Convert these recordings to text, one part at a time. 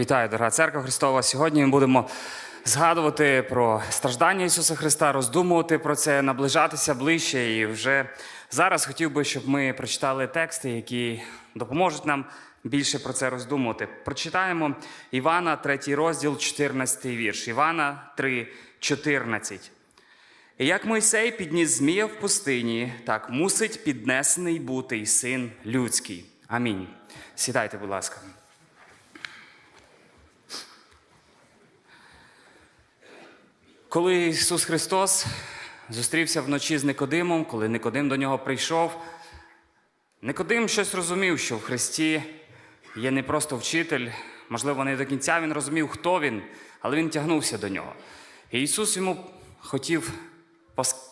Вітаю, дорога церква Христова. Сьогодні ми будемо згадувати про страждання Ісуса Христа, роздумувати про це, наближатися ближче. І вже зараз хотів би, щоб ми прочитали тексти, які допоможуть нам більше про це роздумувати. Прочитаємо Івана, 3 розділ, 14 вірш. Івана 3, 14. І як Мойсей підніс змія в пустині, так мусить піднесений бути і син людський. Амінь. Сідайте, будь ласка. Коли Ісус Христос зустрівся вночі з Никодимом, коли Никодим до нього прийшов, Никодим щось розумів, що в Христі є не просто вчитель, можливо, не до кінця він розумів, хто він, але він тягнувся до нього. І Ісус йому хотів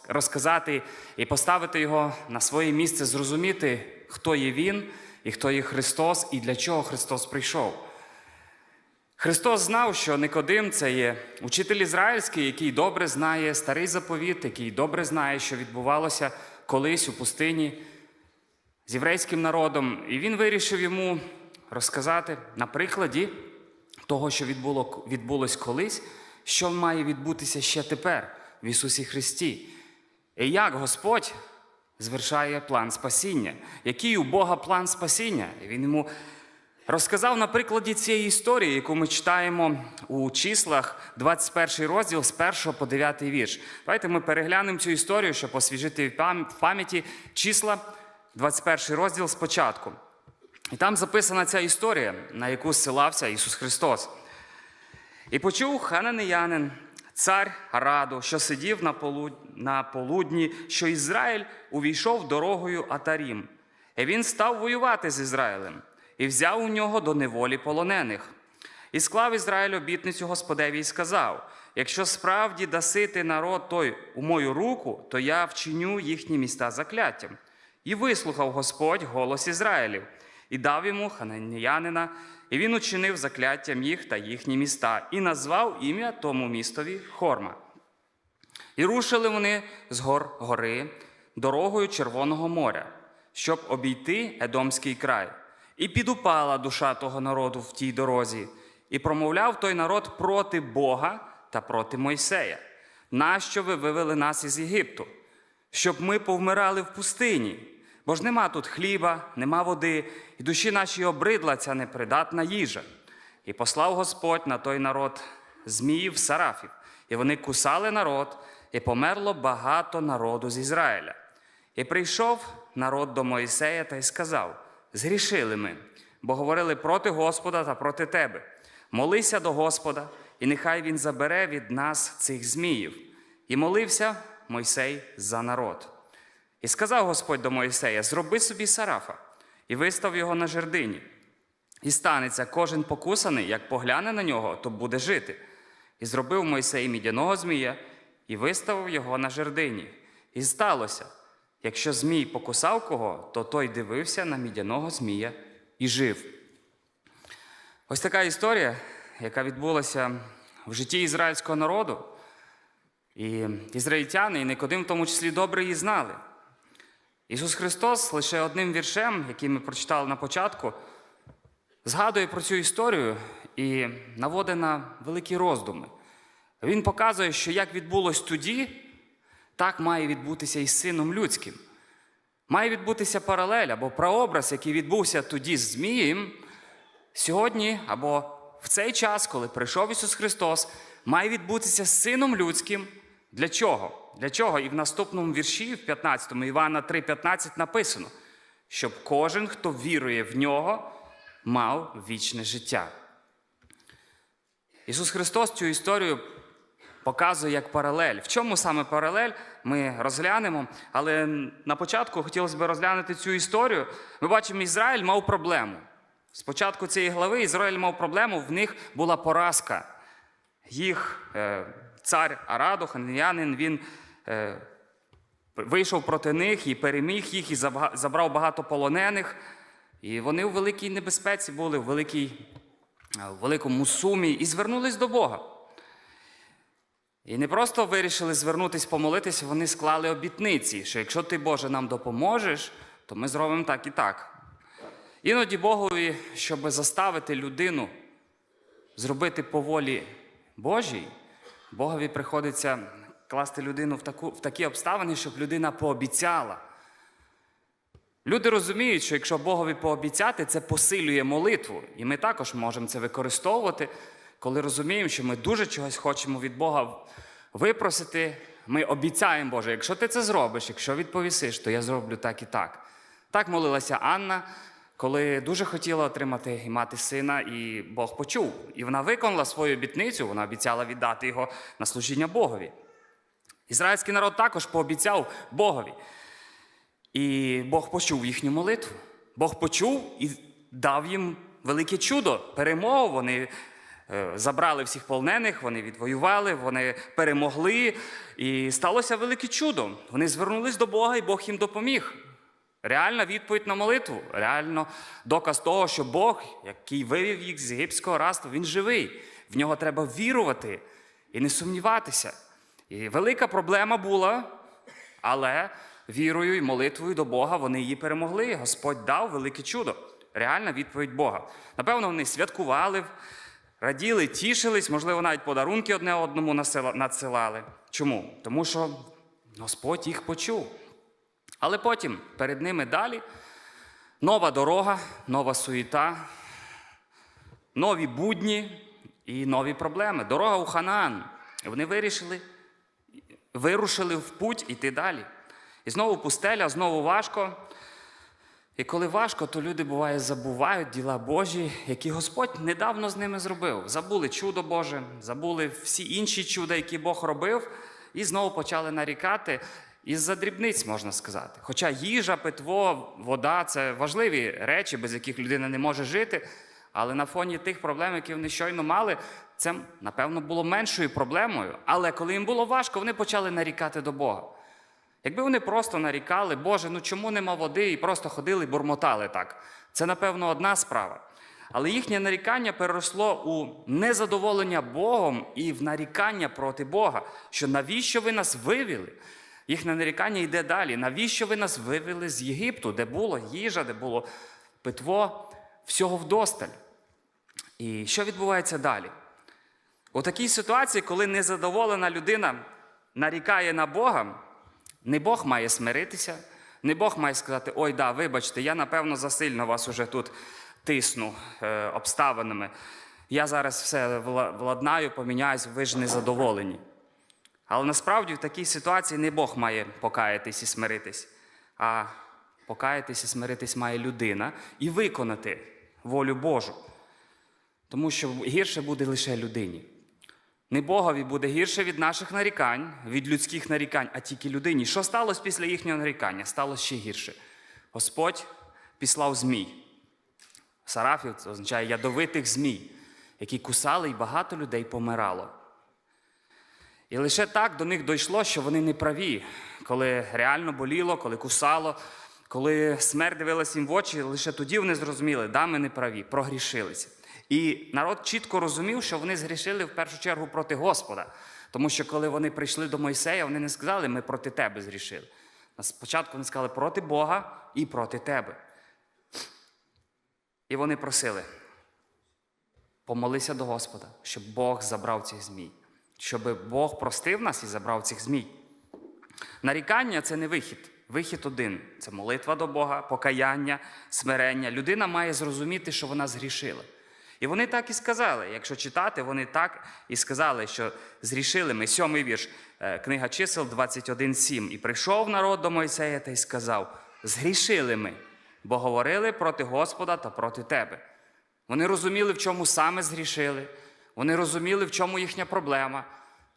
розказати і поставити його на своє місце, зрозуміти, хто є Він і хто є Христос, і для чого Христос прийшов. Христос знав, що Никодим це є учитель ізраїльський, який добре знає старий заповіт, який добре знає, що відбувалося колись у пустині з єврейським народом. І він вирішив йому розказати на прикладі того, що відбуло, відбулось колись, що має відбутися ще тепер в Ісусі Христі. І як Господь звершає план спасіння, який у Бога план спасіння. І він йому розказав на прикладі цієї історії, яку ми читаємо у числах 21 розділ з 1 по 9 вірш. Давайте ми переглянемо цю історію, щоб освіжити в пам'яті числа 21 розділ спочатку. І там записана ця історія, на яку зсилався Ісус Христос. І почув хананеянин, цар Раду, що сидів на, полу... на полудні, що Ізраїль увійшов дорогою Атарім. І він став воювати з Ізраїлем і взяв у нього до неволі полонених. І склав Ізраїль обітницю Господеві і сказав: якщо справді даси ти народ той у мою руку, то я вчиню їхні міста закляттям. І вислухав Господь голос Ізраїлів, і дав йому хананеянина, і він учинив закляттям їх та їхні міста, і назвав ім'я тому містові Хорма. І рушили вони з гор гори дорогою Червоного моря, щоб обійти Едомський край. І підупала душа того народу в тій дорозі, і промовляв той народ проти Бога та проти Мойсея. Нащо ви вивели нас із Єгипту? Щоб ми повмирали в пустині, бо ж нема тут хліба, нема води, і душі нашій обридла ця непридатна їжа. І послав Господь на той народ зміїв сарафів, і вони кусали народ, і померло багато народу з Ізраїля. І прийшов народ до Моїсея та й сказав: Згрішили ми, бо говорили проти Господа та проти тебе. Молися до Господа, і нехай Він забере від нас цих зміїв. І молився Мойсей за народ. І сказав Господь до Моїсея: Зроби собі сарафа, і вистав його на жердині. І станеться кожен покусаний, як погляне на нього, то буде жити. І зробив Мойсей мідяного змія і виставив його на жердині. І сталося, якщо змій покусав кого, то той дивився на мідяного змія і жив. Ось така історія, яка відбулася в житті ізраїльського народу. І ізраїльтяни, і Никодим в тому числі добре її знали. Ісус Христос лише одним віршем, який ми прочитали на початку, згадує про цю історію і наводить на великі роздуми. Він показує, що як відбулось тоді, так має відбутися і з сином людським. Має відбутися паралель або прообраз, який відбувся тоді з Змієм, сьогодні або в цей час, коли прийшов Ісус Христос, має відбутися з Сином Людським. Для чого? Для чого? І в наступному вірші, в 15 Івана 3,15 написано, щоб кожен, хто вірує в нього, мав вічне життя. Ісус Христос цю історію показує як паралель. В чому саме паралель, ми розглянемо. Але на початку хотілося б розглянути цю історію. Ми бачимо, Ізраїль мав проблему. Спочатку цієї глави Ізраїль мав проблему, в них була поразка. Їх е, цар Араду, хананянин, він е, вийшов проти них і переміг їх, і забрав багато полонених. І вони у великій небезпеці були, в, великій, е, в великому сумі, і звернулись до Бога. І не просто вирішили звернутись, помолитися, вони склали обітниці, що якщо ти, Боже, нам допоможеш, то ми зробимо так і так. Іноді Богові, щоб заставити людину зробити по волі Божій, Богові приходиться класти людину в, таку, в такі обставини, щоб людина пообіцяла. Люди розуміють, що якщо Богові пообіцяти, це посилює молитву. І ми також можемо це використовувати, коли розуміємо, що ми дуже чогось хочемо від Бога випросити. Ми обіцяємо, Боже, якщо ти це зробиш, якщо відповісиш, то я зроблю так і так. Так молилася Анна, коли дуже хотіла отримати і мати сина, і Бог почув. І вона виконала свою обітницю, вона обіцяла віддати його на служіння Богові. Ізраїльський народ також пообіцяв Богові. І Бог почув їхню молитву. Бог почув і дав їм велике чудо, перемогу. Вони забрали всіх полонених, вони відвоювали, вони перемогли. І сталося велике чудо. Вони звернулись до Бога, і Бог їм допоміг. Реальна відповідь на молитву, реально доказ того, що Бог, який вивів їх з єгипського расту, він живий. В нього треба вірувати і не сумніватися. І велика проблема була, але вірою і молитвою до Бога вони її перемогли. Господь дав велике чудо. Реальна відповідь Бога. Напевно, вони святкували, раділи, тішились, можливо, навіть подарунки одне одному надсилали. Чому? Тому що Господь їх почув. Але потім перед ними далі нова дорога, нова суєта, нові будні і нові проблеми. Дорога у Ханаан. Вони вирішили, вирушили в путь іти далі. І знову пустеля, знову важко. І коли важко, то люди буває забувають діла Божі, які Господь недавно з ними зробив. Забули чудо Боже, забули всі інші чуда, які Бог робив, і знову почали нарікати із-за дрібниць, можна сказати. Хоча їжа, питво, вода це важливі речі, без яких людина не може жити. Але на фоні тих проблем, які вони щойно мали, це, напевно, було меншою проблемою. Але коли їм було важко, вони почали нарікати до Бога. Якби вони просто нарікали, Боже, ну чому нема води, і просто ходили і бурмотали так. Це, напевно, одна справа. Але їхнє нарікання переросло у незадоволення Богом і в нарікання проти Бога, що навіщо ви нас вивели? Їхнє нарікання йде далі. Навіщо ви нас вивели з Єгипту, де було їжа, де було питво, всього вдосталь? І що відбувається далі? У такій ситуації, коли незадоволена людина нарікає на Бога, не Бог має смиритися, не Бог має сказати: ой, да, вибачте, я напевно засильно вас уже тут тисну е, обставинами. Я зараз все владнаю, поміняюсь, ви ж не задоволені. Але насправді в такій ситуації не Бог має покаятись і смиритись, а покаятись і смиритись має людина і виконати волю Божу. Тому що гірше буде лише людині. Не Богові буде гірше від наших нарікань, від людських нарікань, а тільки людині. Що сталося після їхнього нарікання? Сталося ще гірше. Господь післав змій. Сарафів це означає ядовитих змій, які кусали, і багато людей помирало. І лише так до них дійшло, що вони не праві, коли реально боліло, коли кусало, коли смерть дивилася їм в очі, лише тоді вони зрозуміли, да, ми не праві, прогрішилися. І народ чітко розумів, що вони згрішили в першу чергу проти Господа. Тому що коли вони прийшли до Мойсея, вони не сказали, ми проти тебе згрішили. Спочатку вони сказали проти Бога і проти тебе. І вони просили, помолися до Господа, щоб Бог забрав цих змій, щоб Бог простив нас і забрав цих змій. Нарікання це не вихід. Вихід один це молитва до Бога, покаяння, смирення. Людина має зрозуміти, що вона згрішила. І вони так і сказали. Якщо читати, вони так і сказали, що зрішили ми. Сьомий вірш, е, книга чисел 21.7. І прийшов народ до Мойсея та й сказав: Згрішили ми, бо говорили проти Господа та проти тебе. Вони розуміли, в чому саме згрішили. Вони розуміли, в чому їхня проблема.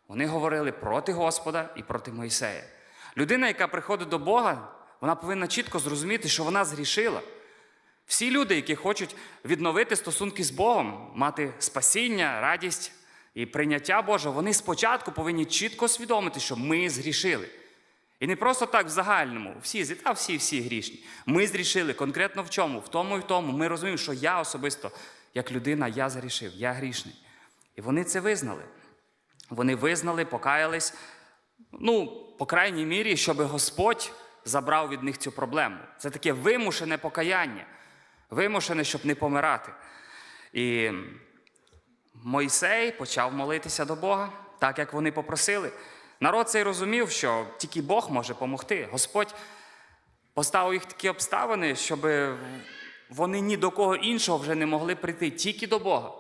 Вони говорили проти Господа і проти Мойсея. Людина, яка приходить до Бога, вона повинна чітко зрозуміти, що вона згрішила. Всі люди, які хочуть відновити стосунки з Богом, мати спасіння, радість і прийняття Боже, вони спочатку повинні чітко усвідомити, що ми згрішили. І не просто так в загальному, всі та всі, всі грішні. Ми зрішили конкретно в чому? В тому і в тому. Ми розуміємо, що я особисто, як людина, я згрішив, я грішний. І вони це визнали. Вони визнали, покаялись. Ну, по крайній мірі, щоб Господь забрав від них цю проблему. Це таке вимушене покаяння, вимушене, щоб не помирати. І Мойсей почав молитися до Бога, так як вони попросили. Народ цей розумів, що тільки Бог може допомогти. Господь поставив їх такі обставини, щоб вони ні до кого іншого вже не могли прийти, тільки до Бога.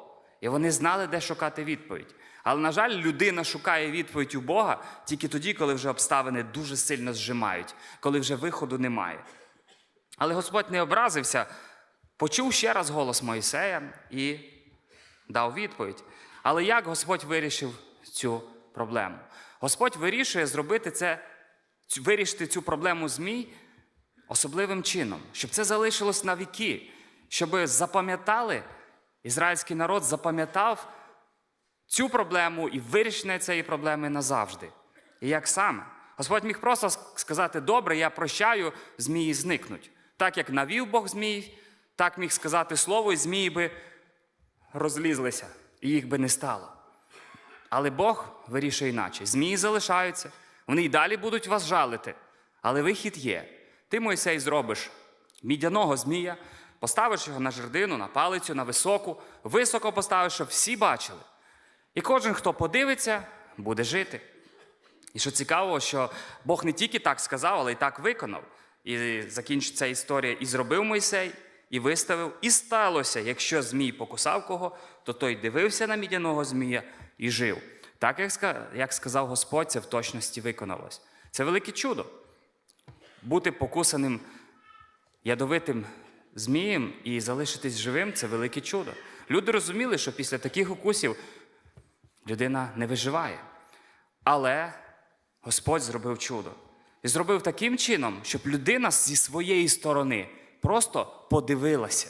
І вони знали, де шукати відповідь. Але, на жаль, людина шукає відповідь у Бога тільки тоді, коли вже обставини дуже сильно зжимають, коли вже виходу немає. Але Господь не образився, почув ще раз голос Моїсея і дав відповідь. Але як Господь вирішив цю проблему? Господь вирішує зробити це, вирішити цю проблему змій особливим чином, щоб це залишилось на віки, щоб запам'ятали, ізраїльський народ запам'ятав цю проблему і вирішення цієї проблеми назавжди. І як саме? Господь міг просто сказати: добре, я прощаю, змії зникнуть. Так як навів Бог змій, так міг сказати слово, і змії би розлізлися, і їх би не стало. Але Бог вирішує іначе. Змії залишаються, вони й далі будуть вас жалити. Але вихід є. Ти, Мойсей, зробиш мідяного змія, поставиш його на жердину, на палицю, на високу, високо поставиш, щоб всі бачили. І кожен, хто подивиться, буде жити. І що цікаво, що Бог не тільки так сказав, але й так виконав. І закінчиться історія. І зробив Мойсей, і виставив, і сталося, якщо змій покусав кого, то той дивився на мідяного змія і жив. Так, як сказав Господь, це в точності виконалось. Це велике чудо. Бути покусаним ядовитим змієм і залишитись живим це велике чудо. Люди розуміли, що після таких укусів людина не виживає. Але Господь зробив чудо. І зробив таким чином, щоб людина зі своєї сторони просто подивилася.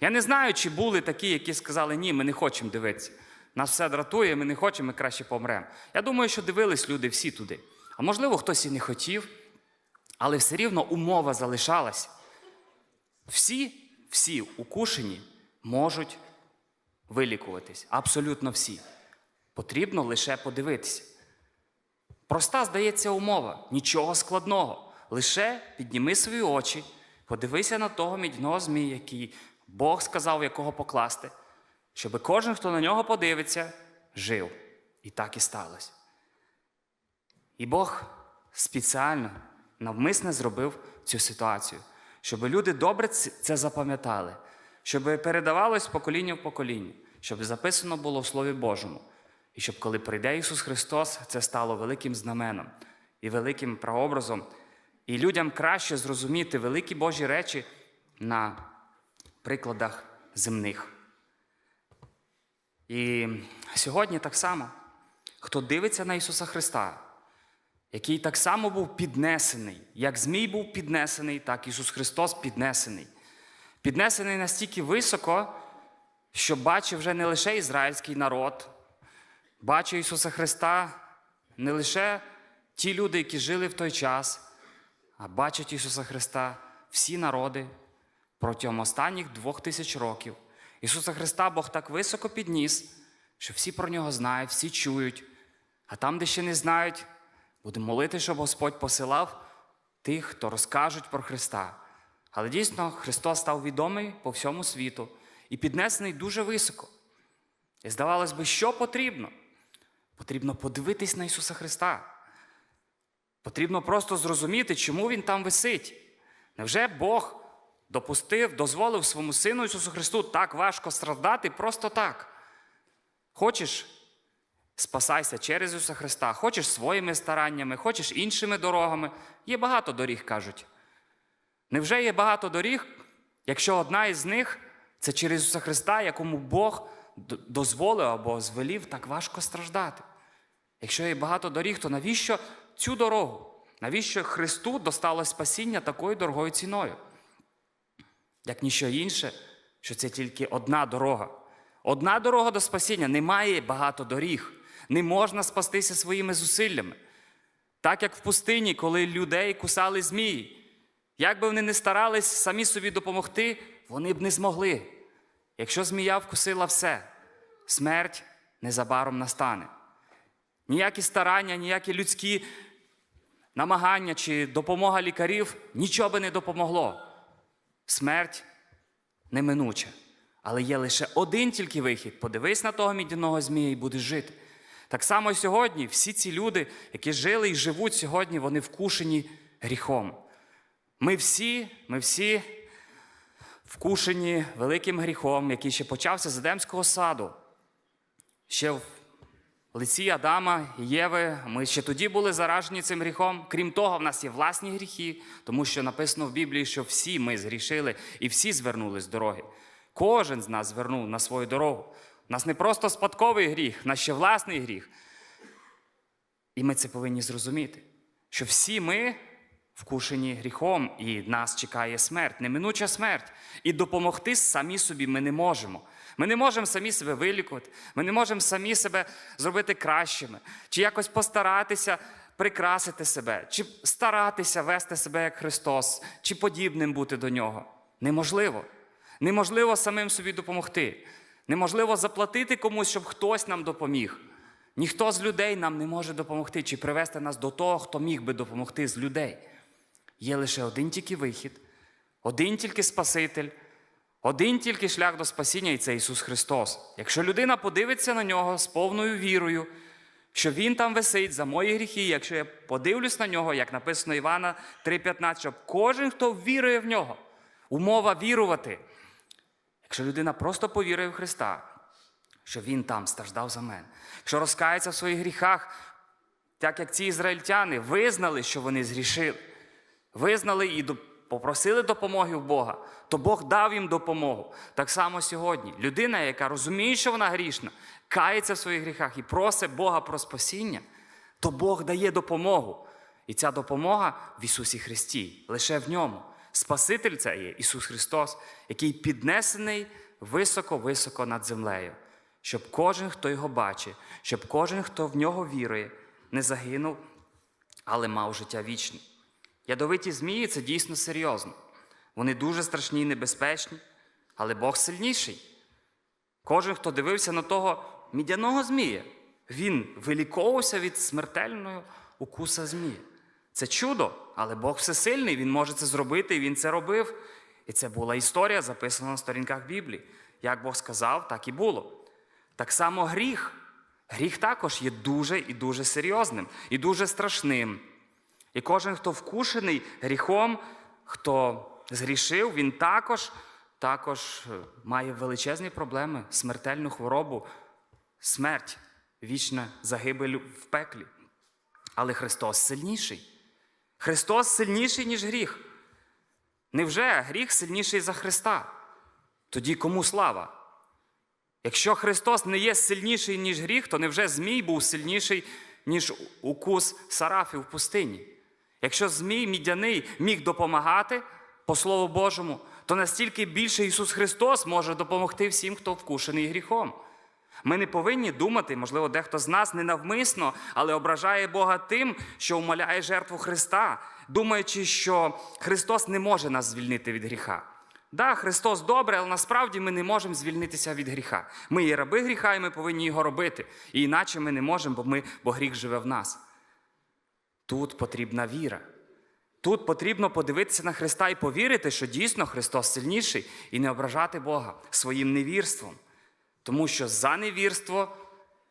Я не знаю, чи були такі, які сказали, ні, ми не хочемо дивитися. Нас все дратує, ми не хочемо, ми краще помремо. Я думаю, що дивились люди всі туди. А можливо, хтось і не хотів, але все рівно умова залишалась. Всі, всі укушені можуть вилікуватись. Абсолютно всі. Потрібно лише подивитися. Проста, здається, умова, нічого складного. Лише підніми свої очі, подивися на того мідного змія, який Бог сказав, якого покласти, щоб кожен, хто на нього подивиться, жив. І так і сталося. І Бог спеціально, навмисне зробив цю ситуацію, щоб люди добре це запам'ятали, щоб передавалось покоління в покоління, щоб записано було в Слові Божому. І щоб коли прийде Ісус Христос, це стало великим знаменом і великим прообразом, і людям краще зрозуміти великі Божі речі на прикладах земних. І сьогодні так само, хто дивиться на Ісуса Христа, який так само був піднесений, як Змій був піднесений, так Ісус Христос піднесений. Піднесений настільки високо, що бачив вже не лише ізраїльський народ, бачив Ісуса Христа не лише ті люди, які жили в той час, а бачать Ісуса Христа всі народи протягом останніх двох тисяч років. Ісуса Христа Бог так високо підніс, що всі про нього знають, всі чують. А там, де ще не знають, будемо молити, щоб Господь посилав тих, хто розкажуть про Христа. Але дійсно Христос став відомий по всьому світу і піднесений дуже високо. І здавалось би, що потрібно? Потрібно подивитись на Ісуса Христа. Потрібно просто зрозуміти, чому Він там висить. Невже Бог допустив, дозволив своєму Сину Ісусу Христу так важко страждати просто так? Хочеш, спасайся через Ісуса Христа, хочеш своїми стараннями, хочеш іншими дорогами. Є багато доріг, кажуть. Невже є багато доріг, якщо одна із них це через Ісуса Христа, якому Бог дозволив або звелів так важко страждати? Якщо є багато доріг, то навіщо цю дорогу? Навіщо Христу досталось спасіння такою дорогою ціною? Як ніщо інше, що це тільки одна дорога. Одна дорога до спасіння, немає багато доріг. Не можна спастися своїми зусиллями. Так як в пустині, коли людей кусали змії. Як би вони не старались самі собі допомогти, вони б не змогли. Якщо змія вкусила все, смерть незабаром настане. Ніякі старання, ніякі людські намагання чи допомога лікарів нічого би не допомогло. Смерть неминуча. Але є лише один тільки вихід. Подивись на того мідяного змія і будеш жити. Так само сьогодні всі ці люди, які жили і живуть сьогодні, вони вкушені гріхом. Ми всі, ми всі вкушені великим гріхом, який ще почався з Едемського саду. Ще лиці Адама і Єви ми ще тоді були заражені цим гріхом. Крім того, в нас є власні гріхи, тому що написано в Біблії, що всі ми згрішили і всі звернули з дороги. Кожен з нас звернув на свою дорогу. У нас не просто спадковий гріх, у нас ще власний гріх. І ми це повинні зрозуміти, що всі ми вкушені гріхом, і нас чекає смерть, неминуча смерть. І допомогти самі собі ми не можемо. Ми не можемо самі себе вилікувати, ми не можемо самі себе зробити кращими, чи якось постаратися прикрасити себе, чи старатися вести себе як Христос, чи подібним бути до нього. Неможливо. Неможливо самим собі допомогти. Неможливо заплатити комусь, щоб хтось нам допоміг. Ніхто з людей нам не може допомогти чи привести нас до того, хто міг би допомогти з людей. Є лише один тільки вихід, один тільки Спаситель, один тільки шлях до спасіння, і це Ісус Христос. Якщо людина подивиться на нього з повною вірою, що Він там висить за мої гріхи, якщо я подивлюсь на нього, як написано Івана 3,15, щоб кожен, хто вірує в нього, умова вірувати. Якщо людина просто повірує в Христа, що Він там страждав за мене, якщо розкається в своїх гріхах, так як ці ізраїльтяни визнали, що вони згрішили, визнали і попросили допомоги в Бога, то Бог дав їм допомогу. Так само сьогодні. Людина, яка розуміє, що вона грішна, кається в своїх гріхах і просить Бога про спасіння, то Бог дає допомогу. І ця допомога в Ісусі Христі, лише в ньому. Спаситель це є Ісус Христос, який піднесений високо-високо над землею, щоб кожен, хто його бачить, щоб кожен, хто в нього вірує, не загинув, але мав життя вічне. Ядовиті змії це дійсно серйозно. Вони дуже страшні і небезпечні, але Бог сильніший. Кожен, хто дивився на того мідяного змія, він виліковувався від смертельного укуса змії. Це чудо, але Бог всесильний, Він може це зробити, і Він це робив. І це була історія, записана на сторінках Біблії. Як Бог сказав, так і було. Так само гріх. Гріх також є дуже і дуже серйозним, і дуже страшним. І кожен, хто вкушений гріхом, хто згрішив, він також, також е, має величезні проблеми, смертельну хворобу, смерть, вічна загибель в пеклі. Але Христос сильніший. Христос сильніший, ніж гріх. Невже гріх сильніший за Христа? Тоді кому слава? Якщо Христос не є сильніший, ніж гріх, то невже Змій був сильніший, ніж укус сарафів в пустині? Якщо Змій мідяний міг допомагати по Слову Божому, то настільки більше Ісус Христос може допомогти всім, хто вкушений гріхом. Ми не повинні думати, можливо, дехто з нас ненавмисно, але ображає Бога тим, що умоляє жертву Христа, думаючи, що Христос не може нас звільнити від гріха. Да, Христос добре, але насправді ми не можемо звільнитися від гріха. Ми є раби гріха, і ми повинні його робити. І іначе ми не можемо, бо, ми, бо гріх живе в нас. Тут потрібна віра. Тут потрібно подивитися на Христа і повірити, що дійсно Христос сильніший, і не ображати Бога своїм невірством. Тому що за невірство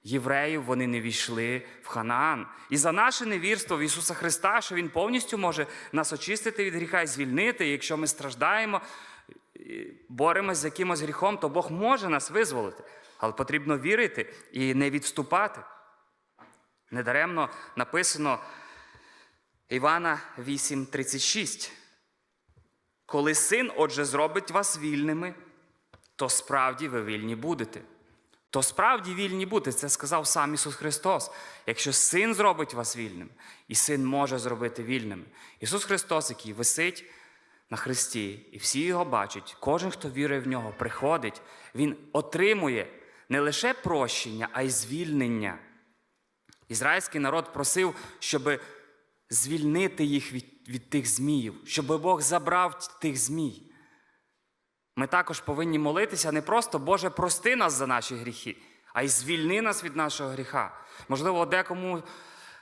євреїв вони не війшли в Ханаан. І за наше невірство в Ісуса Христа, що Він повністю може нас очистити від гріха і звільнити. І якщо ми страждаємо, боремось з якимось гріхом, то Бог може нас визволити. Але потрібно вірити і не відступати. Недаремно написано Івана 8:36. Коли син, отже, зробить вас вільними, то справді ви вільні будете. То справді вільні будете, це сказав сам Ісус Христос. Якщо син зробить вас вільним, і син може зробити вільними. Ісус Христос, який висить на Христі, і всі його бачать, кожен, хто вірує в нього, приходить, він отримує не лише прощення, а й звільнення. Ізраїльський народ просив, щоб звільнити їх від, від тих зміїв, щоб Бог забрав тих змій. Ми також повинні молитися не просто Боже, прости нас за наші гріхи, а й звільни нас від нашого гріха. Можливо, декому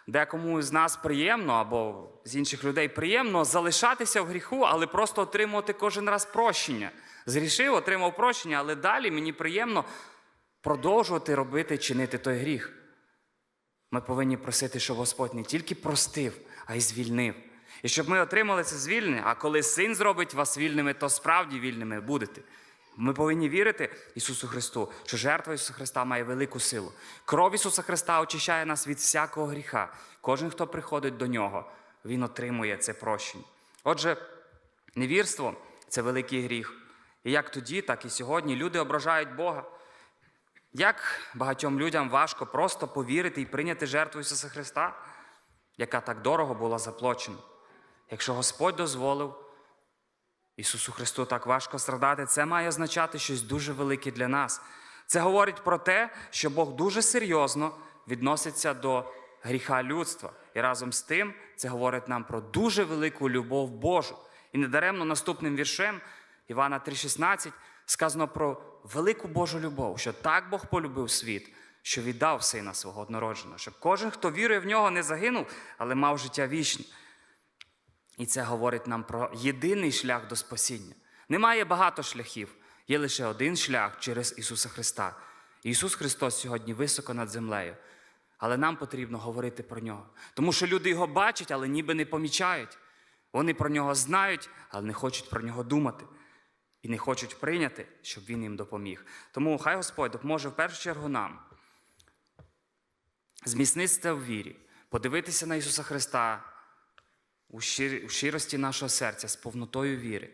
декому з нас приємно або з інших людей приємно залишатися в гріху, але просто отримувати кожен раз прощення. Згрішив, отримав прощення, але далі мені приємно продовжувати робити, чинити той гріх. Ми повинні просити, щоб Господь не тільки простив, а й звільнив. І щоб ми отримали це звільнення, а коли син зробить вас вільними, то справді вільними будете. Ми повинні вірити Ісусу Христу, що жертва Ісуса Христа має велику силу. Кров Ісуса Христа очищає нас від всякого гріха. Кожен, хто приходить до Нього, Він отримує це прощення. Отже, невірство це великий гріх. І як тоді, так і сьогодні люди ображають Бога. Як багатьом людям важко просто повірити і прийняти жертву Ісуса Христа, яка так дорого була заплачена. Якщо Господь дозволив Ісусу Христу так важко страдати, це має означати щось дуже велике для нас. Це говорить про те, що Бог дуже серйозно відноситься до гріха людства. І разом з тим це говорить нам про дуже велику любов Божу. І недаремно наступним віршем Івана 3,16 сказано про велику Божу любов, що так Бог полюбив світ, що віддав сина свого однородженого, щоб кожен, хто вірує в нього, не загинув, але мав життя вічне. І це говорить нам про єдиний шлях до спасіння. Немає багато шляхів, є лише один шлях через Ісуса Христа. Ісус Христос сьогодні високо над землею. Але нам потрібно говорити про нього. Тому що люди його бачать, але ніби не помічають. Вони про нього знають, але не хочуть про нього думати. І не хочуть прийняти, щоб він їм допоміг. Тому хай Господь допоможе в першу чергу нам зміцнитися в вірі, подивитися на Ісуса Христа у щирості нашого серця з повнотою віри,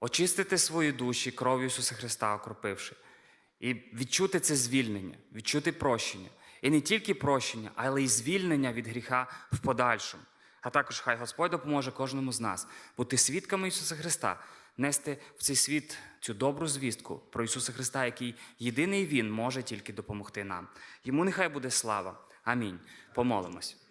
очистити свої душі кров'ю Ісуса Христа, окропивши, і відчути це звільнення, відчути прощення. І не тільки прощення, але й звільнення від гріха в подальшому. А також хай Господь допоможе кожному з нас бути свідками Ісуса Христа, нести в цей світ цю добру звістку про Ісуса Христа, який єдиний Він може тільки допомогти нам. Йому нехай буде слава. Амінь. Помолимось.